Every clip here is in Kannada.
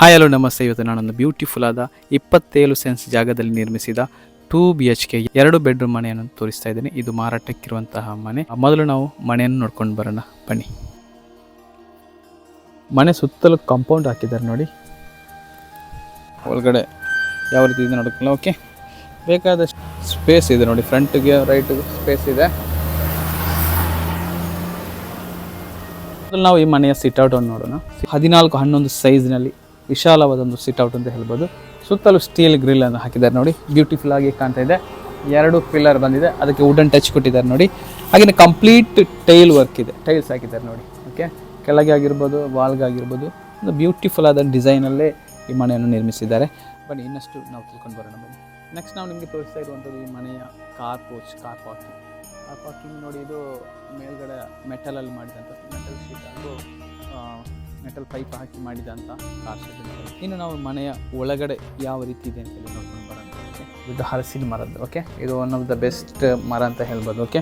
ಹಾಯ್ ಹಲೋ ನಮಸ್ತೆ. ಇವತ್ತು ನಾನೊಂದು ಬ್ಯೂಟಿಫುಲ್ ಆದ ಇಪ್ಪತ್ತೇಳು ಸೆನ್ಸ್ ಜಾಗದಲ್ಲಿ ನಿರ್ಮಿಸಿದ ಟೂ ಬಿ ಎಚ್ ಕೆ ಎರಡು ಬೆಡ್ರೂಮ್ ಮನೆಯನ್ನು ತೋರಿಸ್ತಾ ಇದ್ದೀನಿ. ಇದು ಮಾರಾಟಕ್ಕಿರುವಂತಹ ಮನೆ. ಮೊದಲು ನಾವು ಮನೆಯನ್ನು ನೋಡ್ಕೊಂಡು ಬರೋಣ. ಬನ್ನಿ. ಮನೆ ಸುತ್ತಲೂ ಕಾಂಪೌಂಡ್ ಹಾಕಿದ್ದಾರೆ ನೋಡಿ. ಒಳಗಡೆ ಯಾವ ರೀತಿ ಇದೆ ನೋಡ್ಕೊಳ್ಳ ಓಕೆ ಬೇಕಾದಷ್ಟು ಸ್ಪೇಸ್ ಇದೆ ನೋಡಿ. ಫ್ರಂಟ್ಗೆ ರೈಟ್ಗೆ ಸ್ಪೇಸ್ ಇದೆ. ನಾವು ಈ ಮನೆಯ ಸಿಟ್ಔಟ್ ಅನ್ನು ನೋಡೋಣ. ಹದಿನಾಲ್ಕು ಹನ್ನೊಂದು ಸೈಜ್ನಲ್ಲಿ ವಿಶಾಲವಾದ ಒಂದು ಸಿಟ್ಔಟ್ ಅಂತ ಹೇಳ್ಬೋದು. ಸುತ್ತಲೂ ಸ್ಟೀಲ್ ಗ್ರಿಲ್ ಅನ್ನು ಹಾಕಿದ್ದಾರೆ ನೋಡಿ. ಬ್ಯೂಟಿಫುಲ್ ಆಗಿ ಕಾಣ್ತಾ ಇದೆ. ಎರಡು ಪಿಲ್ಲರ್ ಬಂದಿದೆ. ಅದಕ್ಕೆ ವುಡನ್ ಟಚ್ ಕೊಟ್ಟಿದ್ದಾರೆ ನೋಡಿ. ಹಾಗೆಯೇ ಕಂಪ್ಲೀಟ್ ಟೈಲ್ ವರ್ಕ್ ಇದೆ. ಟೈಲ್ಸ್ ಹಾಕಿದ್ದಾರೆ ನೋಡಿ. ಓಕೆ ಕೆಳಗೆ ಆಗಿರ್ಬೋದು ವಾಲ್ಗೆ ಆಗಿರ್ಬೋದು, ಒಂದು ಬ್ಯೂಟಿಫುಲ್ ಆದ ಡಿಸೈನಲ್ಲೇ ಈ ಮನೆಯನ್ನು ನಿರ್ಮಿಸಿದ್ದಾರೆ. ಬಟ್ ಇನ್ನಷ್ಟು ನಾವು ತಿಳ್ಕೊಂಡು ಬರೋಣ ಬನ್ನಿ. ನೆಕ್ಸ್ಟ್ ನಾವು ನಿಮಗೆ ತೋರಿಸ್ತಾ ಇರುವಂಥದ್ದು ಈ ಮನೆಯ car porch car parking car parking ನೋಡಿ ಇದು ಮೇಲ್ಗಡೆ ಮೆಟಲಲ್ಲಿ ಮಾಡಿದಂಥ ಮೆಟಲ್ ಶೀಟ್ ಹಾಗೂ ಮೆಟಲ್ ಪೈಪ್ ಹಾಕಿ ಮಾಡಿದಂಥ ಕಾರ್ ಇನ್ನು ನಾವು ಮನೆಯ ಒಳಗಡೆ ಯಾವ ರೀತಿ ಇದೆ ಅಂತ ಹೇಳಿ ಬರೋಣ. ಇದು ಹಲಸಿನ ಮರದ್ದು ಓಕೆ ಇದು ಒನ್ ಆಫ್ ದ ಬೆಸ್ಟ್ ಮರ ಅಂತ ಹೇಳ್ಬೋದು ಓಕೆ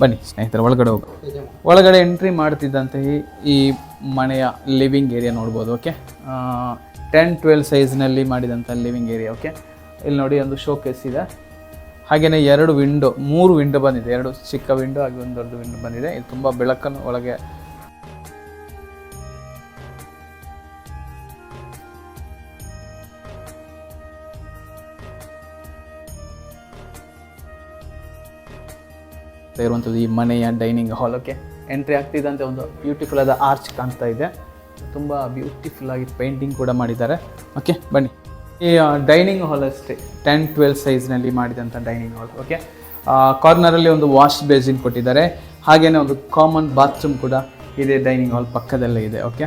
ಬನ್ನಿ ಸ್ನೇಹಿತರೆ, ಒಳಗಡೆ ಹೋಗಿ. ಒಳಗಡೆ ಎಂಟ್ರಿ ಮಾಡ್ತಿದ್ದಂತೆ ಈ- ಮನೆಯ ಲಿವಿಂಗ್ ಏರಿಯಾ ನೋಡ್ಬೋದು ಓಕೆ ಟೆನ್ ಟ್ವೆಲ್ ಸೈಜ್ನಲ್ಲಿ ಮಾಡಿದಂಥ ಲಿವಿಂಗ್ ಏರಿಯಾ ಓಕೆ ಇಲ್ಲಿ ನೋಡಿ ಒಂದು ಶೋಕೇಸ್ ಇದೆ. ಹಾಗೆಯೇ ಎರಡು ವಿಂಡೋ ಮೂರು ವಿಂಡೋ ಬಂದಿದೆ. ಎರಡು ಚಿಕ್ಕ ವಿಂಡೋ ಹಾಗೆ ಒಂದು ವಿಂಡೋ ಬಂದಿದೆ. ಇದು ತುಂಬ ಬೆಳಕನ್ನು ಒಳಗೆ ಇರುವಂಥದ್ದು ಈ ಮನೆಯ ಡೈನಿಂಗ್ ಹಾಲ್. ಓಕೆ ಎಂಟ್ರಿ ಆಗ್ತಿದ್ದಂತೆ ಒಂದು ಬ್ಯೂಟಿಫುಲ್ ಆದ ಆರ್ಚ್ ಕಾಣ್ತಾ ಇದೆ. ತುಂಬ ಬ್ಯೂಟಿಫುಲ್ ಆಗಿ ಪೇಂಟಿಂಗ್ ಕೂಡ ಮಾಡಿದ್ದಾರೆ. ಓಕೆ ಬನ್ನಿ. ಈ ಡೈನಿಂಗ್ ಹಾಲ್ ಅಷ್ಟೇ. ಟೆನ್ ಟ್ವೆಲ್ ಸೈಜ್ನಲ್ಲಿ ಮಾಡಿದಂಥ ಡೈನಿಂಗ್ ಹಾಲ್ ಓಕೆ ಕಾರ್ನರಲ್ಲಿ ಒಂದು ವಾಶ್ ಬೇಸಿನ್ ಕೊಟ್ಟಿದ್ದಾರೆ. ಹಾಗೆಯೇ ಒಂದು ಕಾಮನ್ ಬಾತ್ರೂಮ್ ಕೂಡ ಇದೆ ಡೈನಿಂಗ್ ಹಾಲ್ ಪಕ್ಕದಲ್ಲೇ ಇದೆ. ಓಕೆ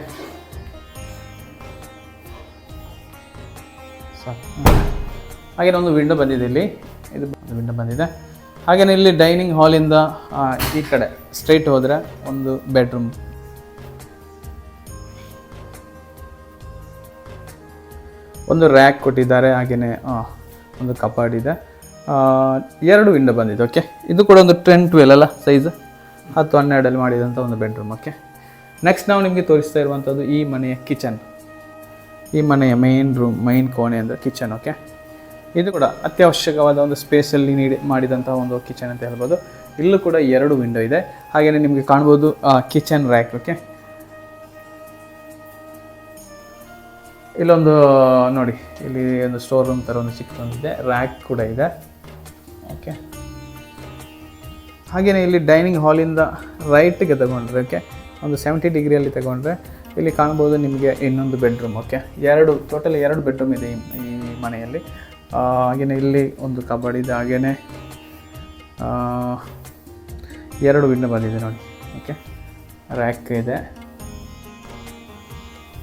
ಹಾಗೆಯೇ ಒಂದು ವಿಂಡೋ ಬಂದಿದೆ ಇಲ್ಲಿ. ಇದು ವಿಂಡೋ ಬಂದಿದೆ. ಹಾಗೆಯೇ ಇಲ್ಲಿ ಡೈನಿಂಗ್ ಹಾಲಿಂದ ಈ ಕಡೆ ಸ್ಟ್ರೈಟ್ ಹೋದರೆ ಒಂದು ಬೆಡ್ರೂಮ್ ಒಂದು ರ್ಯಾಕ್ ಕೊಟ್ಟಿದ್ದಾರೆ ಹಾಗೆಯೇ ಒಂದು ಕಪಾಡ್ ಇದೆ. ಎರಡು ವಿಂಡೋ ಬಂದಿದೆ ಓಕೆ ಇದು ಕೂಡ ಒಂದು ಟೆನ್ ಟ್ವೆಲ್ ಅಲ್ಲ ಸೈಜ್ ಹತ್ತು ಹನ್ನೆರಡಲ್ಲಿ ಮಾಡಿದಂಥ ಒಂದು ಬೆಡ್ರೂಮ್ ಓಕೆ ನೆಕ್ಸ್ಟ್ ನಾವು ನಿಮಗೆ ತೋರಿಸ್ತಾ ಇರುವಂಥದ್ದು ಈ ಮನೆಯ ಕಿಚನ್ ಈ ಮನೆಯ ಮೈನ್ ರೂಮ್ ಮೈನ್ ಕೋಣೆ ಅಂದರೆ ಕಿಚನ್ ಓಕೆ ಇದು ಕೂಡ ಅತ್ಯವಶ್ಯಕವಾದ ಒಂದು ಸ್ಪೇಸಲ್ಲಿ ನೀಡಿ ಮಾಡಿದಂಥ ಒಂದು ಕಿಚನ್ ಅಂತ ಹೇಳ್ಬೋದು. ಇಲ್ಲೂ ಕೂಡ ಎರಡು ವಿಂಡೋ ಇದೆ. ಹಾಗೆಯೇ ನಿಮಗೆ ಕಾಣ್ಬೋದು ಕಿಚನ್ ರ್ಯಾಕ್ ಓಕೆ ಇಲ್ಲೊಂದು, ನೋಡಿ, ಇಲ್ಲಿ ಒಂದು ಸ್ಟೋರ್ ರೂಮ್ ಥರ ಒಂದು ಚಿಕ್ಕದೊಂದಿದೆ ರ್ಯಾಕ್ ಕೂಡ ಇದೆ. ಓಕೆ ಹಾಗೆಯೇ ಇಲ್ಲಿ ಡೈನಿಂಗ್ ಹಾಲಿಂದ ರೈಟ್ಗೆ ತಗೊಂಡ್ರೆ ಓಕೆ ಒಂದು ಸೆವೆಂಟಿ ಡಿಗ್ರಿಯಲ್ಲಿ ತಗೊಂಡ್ರೆ, ಇಲ್ಲಿ ಕಾಣ್ಬೋದು ನಿಮಗೆ ಇನ್ನೊಂದು ಬೆಡ್ರೂಮ್ ಓಕೆ ಎರಡು ಟೋಟಲ್ ಎರಡು ಬೆಡ್ರೂಮ್ ಇದೆ ಈ ಮನೆಯಲ್ಲಿ. ಹಾಗೆಯೇ ಇಲ್ಲಿ ಒಂದು ಕಬಡ್ ಇದೆ ಹಾಗೆಯೇ ಎರಡು ವಿಂಡೋ ಬಂದಿದೆ ನೋಡಿ. ಓಕೆ ರ್ಯಾಕ್ ಇದೆ.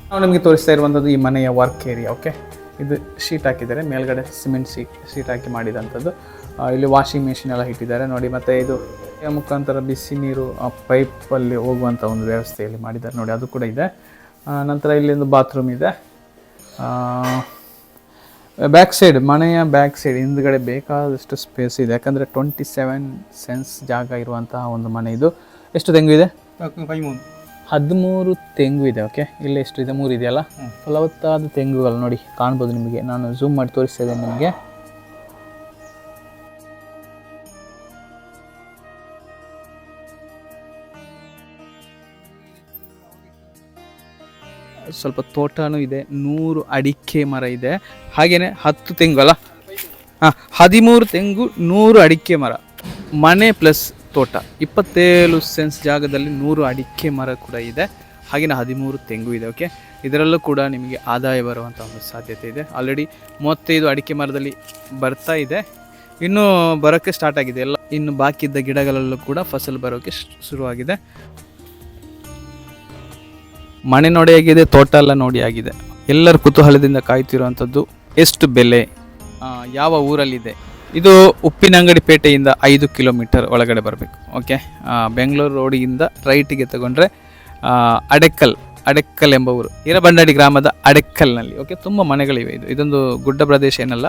ನಾವು ನಿಮಗೆ ತೋರಿಸ್ತಾ ಇರುವಂಥದ್ದು ಈ ಮನೆಯ ವರ್ಕ್ ಏರಿಯಾ ಓಕೆ ಇದು ಶೀಟ್ ಹಾಕಿದ್ದಾರೆ, ಮೇಲ್ಗಡೆ ಸಿಮೆಂಟ್ ಶೀಟ್ ಶೀಟ್ ಹಾಕಿ ಮಾಡಿದಂಥದ್ದು. ಇಲ್ಲಿ ವಾಷಿಂಗ್ ಮೆಷಿನ್ ಎಲ್ಲ ಇಟ್ಟಿದ್ದಾರೆ ನೋಡಿ, ಮತ್ತು ಇದು ಮುಖಾಂತರ ಬಿಸಿ ನೀರು, ಆ ಪೈಪಲ್ಲಿ ಹೋಗುವಂಥ ಒಂದು ವ್ಯವಸ್ಥೆಯಲ್ಲಿ ಮಾಡಿದ್ದಾರೆ ನೋಡಿ, ಅದು ಕೂಡ ಇದೆ. ನಂತರ ಇಲ್ಲಿ ಒಂದು ಬಾತ್ರೂಮ್ ಇದೆ. ಬ್ಯಾಕ್ ಸೈಡ್ ಮನೆಯ ಬ್ಯಾಕ್ ಸೈಡ್ ಹಿಂದ್ಗಡೆ ಬೇಕಾದಷ್ಟು ಸ್ಪೇಸ್ ಇದೆ. ಯಾಕಂದರೆ ಟ್ವೆಂಟಿ ಸೆವೆನ್ ಸೆನ್ಸ್ ಜಾಗ ಇರುವಂತಹ ಒಂದು ಮನೆ ಇದು. ಎಷ್ಟು ತೆಂಗು ಇದೆ? ಹದಿಮೂರು. ತೆಂಗು ಇದೆ ಓಕೆ ಇಲ್ಲಿ ಎಷ್ಟು ಇದೆ? ಮೂರು ಇದೆಯಲ್ಲ? ಫಲವತ್ತಾದ ತೆಂಗುಗಳು ನೋಡಿ ಕಾಣ್ಬೋದು ನಿಮಗೆ. ನಾನು ಝೂಮ್ ಮಾಡಿ ತೋರಿಸ್ತಾ ಇದ್ದೇನೆ ನಿಮಗೆ. ಸ್ವಲ್ಪ ತೋಟನೂ ಇದೆ, ನೂರು ಅಡಿಕೆ ಮರ ಇದೆ. ಹಾಗೆಯೇ ಹತ್ತು ತೆಂಗು ಅಲ್ಲ? ಹಾಂ, ಹದಿಮೂರು ತೆಂಗು, ನೂರು ಅಡಿಕೆ ಮರ. ಮನೆ ಪ್ಲಸ್ ತೋಟ. ಇಪ್ಪತ್ತೇಳು ಸೆನ್ಸ್ ಜಾಗದಲ್ಲಿ ನೂರು ಅಡಿಕೆ ಮರ ಕೂಡ ಇದೆ. ಹಾಗೆಯೇ ಹದಿಮೂರು ತೆಂಗು ಇದೆ ಓಕೆ ಇದರಲ್ಲೂ ಕೂಡ ನಿಮಗೆ ಆದಾಯ ಬರುವಂಥ ಒಂದು ಸಾಧ್ಯತೆ ಇದೆ. ಆಲ್ರೆಡಿ ಮೂವತ್ತೈದು ಅಡಿಕೆ ಮರದಲ್ಲಿ ಬರ್ತಾ ಇದೆ. ಇನ್ನೂ ಬರೋಕ್ಕೆ ಸ್ಟಾರ್ಟ್ ಆಗಿದೆ. ಎಲ್ಲ ಇನ್ನು ಬಾಕಿ ಇದ್ದ ಗಿಡಗಳಲ್ಲೂ ಕೂಡ ಫಸಲು ಬರೋಕ್ಕೆ ಶುರುವಾಗಿದೆ. ಮನೆ ನೋಡಿ ಆಗಿದೆ ತೋಟ ಎಲ್ಲ ನೋಡಿ ಆಗಿದೆ. ಎಲ್ಲರ ಕುತೂಹಲದಿಂದ ಕಾಯ್ತಿರುವಂಥದ್ದು ಎಷ್ಟು ಬೆಲೆ ಯಾವ ಊರಲ್ಲಿದೆ. ಇದು ಉಪ್ಪಿನಂಗಡಿ ಪೇಟೆಯಿಂದ ಐದು ಕಿಲೋಮೀಟರ್ ಒಳಗಡೆ ಬರಬೇಕು, ಓಕೆ? ಬೆಂಗಳೂರು ರೋಡಿಯಿಂದ ರೈಟಿಗೆ ತಗೊಂಡ್ರೆ ಅಡೆಕ್ಕಲ್ ಅಡೆಕ್ಕಲ್ ಎಂಬ ಊರು. ಹಿರಬಂಡಾಡಿ ಗ್ರಾಮದ ಅಡೆಕ್ಕಲ್ನಲ್ಲಿ ಓಕೆ? ತುಂಬ ಮನೆಗಳಿವೆ ಇದು. ಇದೊಂದು ಗುಡ್ಡ ಪ್ರದೇಶ ಏನಲ್ಲ,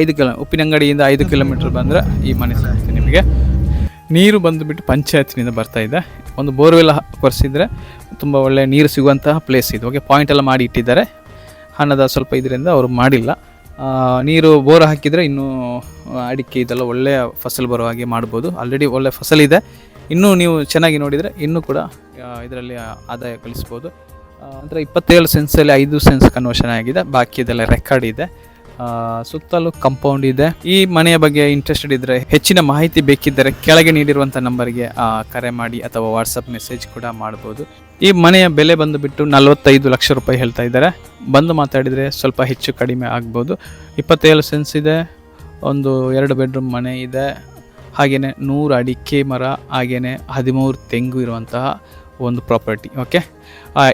ಐದು ಕಿಲೋ, ಉಪ್ಪಿನಂಗಡಿಯಿಂದ ಐದು ಕಿಲೋಮೀಟರ್ ಬಂದರೆ ಈ ಮನೆ ಸಿಗುತ್ತೆ ನಿಮಗೆ. ನೀರು ಬಂದುಬಿಟ್ಟು ಪಂಚಾಯತ್ನಿಂದ ಬರ್ತಾ ಇದೆ. ಒಂದು ಬೋರ್ವೆಲ್ ಕೊರೆಸಿದ್ರೆ ತುಂಬ ಒಳ್ಳೆ ನೀರು ಸಿಗುವಂತಹ ಪ್ಲೇಸ್ ಇದು. ಓಕೆ ಪಾಯಿಂಟ್ ಎಲ್ಲ ಮಾಡಿ ಇಟ್ಟಿದ್ದಾರೆ. ಹಣದ ಸ್ವಲ್ಪ ಇದರಿಂದ ಅವರು ಮಾಡಿಲ್ಲ. ನೀರು ಬೋರ್ ಹಾಕಿದರೆ ಇನ್ನೂ ಅಡಿಕೆ ಇದೆಲ್ಲ ಒಳ್ಳೆಯ ಫಸಲು ಬರೋ ಹಾಗೆ ಮಾಡ್ಬೋದು. ಆಲ್ರೆಡಿ ಒಳ್ಳೆಯ ಫಸಲಿದೆ ಇನ್ನೂ ನೀವು ಚೆನ್ನಾಗಿ ನೋಡಿದರೆ ಇನ್ನೂ ಕೂಡ ಇದರಲ್ಲಿ ಆದಾಯ ಗಳಿಸ್ಬೋದು ಅಂದರೆ ಇಪ್ಪತ್ತೇಳು ಸೆನ್ಸಲ್ಲಿ ಐದು ಸೆನ್ಸ್ ಕನ್ವರ್ಷನ್ ಆಗಿದೆ. ಬಾಕಿ ಇದೆಲ್ಲ ರೆಕಾರ್ಡ್ ಇದೆ. ಸುತ್ತಲೂ ಕಂಪೌಂಡ್ ಇದೆ. ಈ ಮನೆಯ ಬಗ್ಗೆ ಇಂಟ್ರೆಸ್ಟೆಡ್ ಇದ್ದರೆ ಹೆಚ್ಚಿನ ಮಾಹಿತಿ ಬೇಕಿದ್ದರೆ ಕೆಳಗೆ ನೀಡಿರುವಂತ ನಂಬರ್ಗೆ ಕರೆ ಮಾಡಿ ಅಥವಾ ವಾಟ್ಸಪ್ ಮೆಸೇಜ್ ಕೂಡ ಮಾಡಬಹುದು ಈ ಮನೆಯ ಬೆಲೆ ಬಂದು ಬಿಟ್ಟು ನಲವತ್ತೈದು ಲಕ್ಷ ರೂಪಾಯಿ ಹೇಳ್ತಾ ಇದ್ದಾರೆ. ಬಂದು ಮಾತಾಡಿದರೆ ಸ್ವಲ್ಪ ಹೆಚ್ಚು ಕಡಿಮೆ ಆಗ್ಬೋದು. ಇಪ್ಪತ್ತೇಳು ಸೆನ್ಸ್ ಇದೆ, ಒಂದು ಎರಡು ಬೆಡ್ರೂಮ್ ಮನೆ ಇದೆ. ಹಾಗೆಯೇ ನೂರು ಅಡಿಕೆ ಮರ ಹಾಗೆಯೇ ಹದಿಮೂರು ತೆಂಗು ಇರುವಂತಹ ಒಂದು ಪ್ರಾಪರ್ಟಿ, ಓಕೆ?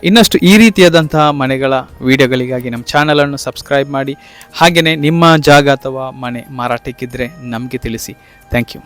ಇನ್ನಷ್ಟು ಈ ರೀತಿಯಾದಂತಹ ಮನೆಗಳ ವಿಡಿಯೋಗಳಿಗಾಗಿ ನಮ್ಮ ಚಾನಲನ್ನು ಸಬ್ಸ್ಕ್ರೈಬ್ ಮಾಡಿ ಹಾಗೆಯೇ ನಿಮ್ಮ ಜಾಗ ಅಥವಾ ಮನೆ ಮಾರಾಟಕ್ಕಿದ್ದರೆ ನಮಗೆ ತಿಳಿಸಿ. Thank you.